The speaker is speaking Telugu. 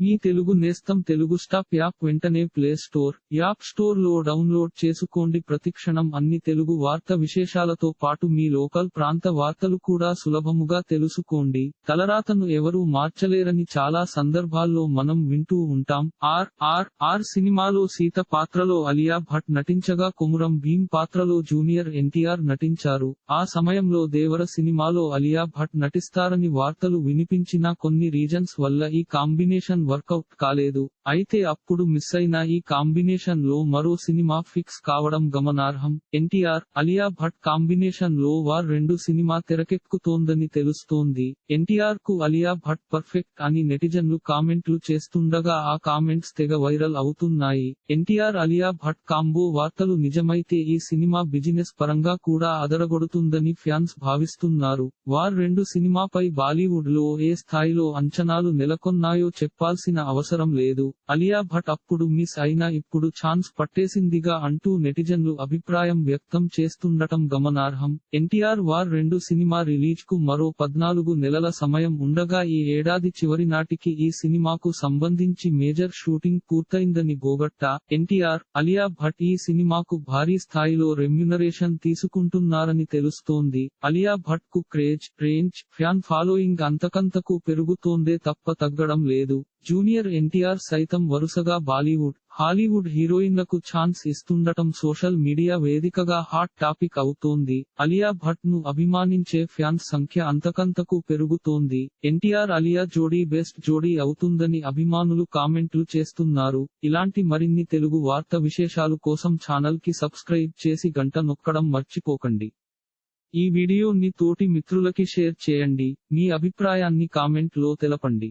మీ తెలుగు నేస్తం తెలుగు స్టాప్ యాప్ వెంటనే ప్లే స్టోర్ యాప్ స్టోర్లో డౌన్లోడ్ చేసుకోండి. ప్రతిక్షణం అన్ని తెలుగు వార్త విశేషాలతో పాటు మీ లోకల్ ప్రాంత వార్తలు కూడా సులభముగా తెలుసుకోండి. తలరాతను ఎవరూ మార్చలేరని చాలా సందర్భాల్లో మనం వింటూ ఉంటాం. ఆర్ ఆర్ ఆర్ సినిమాలో సీత పాత్రలో అలియా భట్ నటించగా కుమురం భీం పాత్రలో జూనియర్ ఎన్టీఆర్ నటించారు. ఆ సమయంలో దేవర సినిమాలో అలియా భట్ నటిస్తారని వార్తలు వినిపించినా కొన్ని రీజన్స్ వల్ల ఈ కాంబినేషన్ వర్కౌట్ కాలేదు. అయితే అప్పుడు మిస్ అయిన ఈ కాంబినేషన్లో మరో సినిమా ఫిక్స్ కావడం గమనార్హం. ఎన్టీఆర్ అలియా భట్ కాంబినేషన్లో వార్ రెండు సినిమా తెరకెక్కుతోందని తెలుస్తోంది. ఎన్టీఆర్కు అలియా భట్ పర్ఫెక్ట్ అని నెటిజన్లు కామెంట్లు చేస్తుండగా ఆ కామెంట్స్ తెగ వైరల్ అవుతున్నాయి. ఎన్టీఆర్ అలియా భట్ కాంబో వార్తలు నిజమైతే ఈ సినిమా బిజినెస్ పరంగా కూడా అదరగొడుతుందని ఫ్యాన్స్ భావిస్తున్నారు. వార్ రెండు సినిమాపై బాలీవుడ్లో ఏ స్థాయిలో అంచనాలు నెలకొన్నాయో చేయాల్సిన అవసరం లేదు. అలియా భట్ అప్పుడు మిస్ అయినా ఇప్పుడు ఛాన్స్ పట్టేసిందిగా అంటూ నెటిజన్లు అభిప్రాయం వ్యక్తం చేస్తుండటం గమనార్హం. ఎన్టీఆర్ వార్ రెండు సినిమా రిలీజ్కు మరో పద్నాలుగు నెలల సమయం ఉండగా ఈ ఏడాది చివరి నాటికి ఈ సినిమాకు సంబంధించి మేజర్ షూటింగ్ పూర్తయిందని గోగట్ట. ఎన్టీఆర్ అలియా భట్ ఈ సినిమాకు భారీ స్థాయిలో రెమ్యునరేషన్ తీసుకుంటున్నారని తెలుస్తోంది. అలియా భట్కు క్రేజ్ రేంజ్ ఫ్యాన్ ఫాలోయింగ్ అంతకంతకు పెరుగుతోందే తప్ప తగ్గడం లేదు. జూనియర్ ఎన్టీఆర్ సైతం వరుసగా బాలీవుడ్ హాలీవుడ్ హీరోయిన్లకు ఛాన్స్ ఇస్తుండటం సోషల్ మీడియా వేదికగా హాట్ టాపిక్ అవుతోంది. అలియా భట్ను అభిమానించే ఫ్యాన్స్ సంఖ్య అంతకంతకు పెరుగుతోంది. ఎన్టీఆర్ అలియా జోడీ బెస్ట్ జోడీ అవుతుందని అభిమానులు కామెంట్లు చేస్తున్నారు. ఇలాంటి మరిన్ని తెలుగు వార్త విశేషాలు కోసం ఛానల్కి సబ్స్క్రైబ్ చేసి గంట నొక్కడం మర్చిపోకండి. ఈ వీడియోని తోటి మిత్రులకి షేర్ చేయండి. మీ అభిప్రాయాన్ని కామెంట్లో తెలపండి.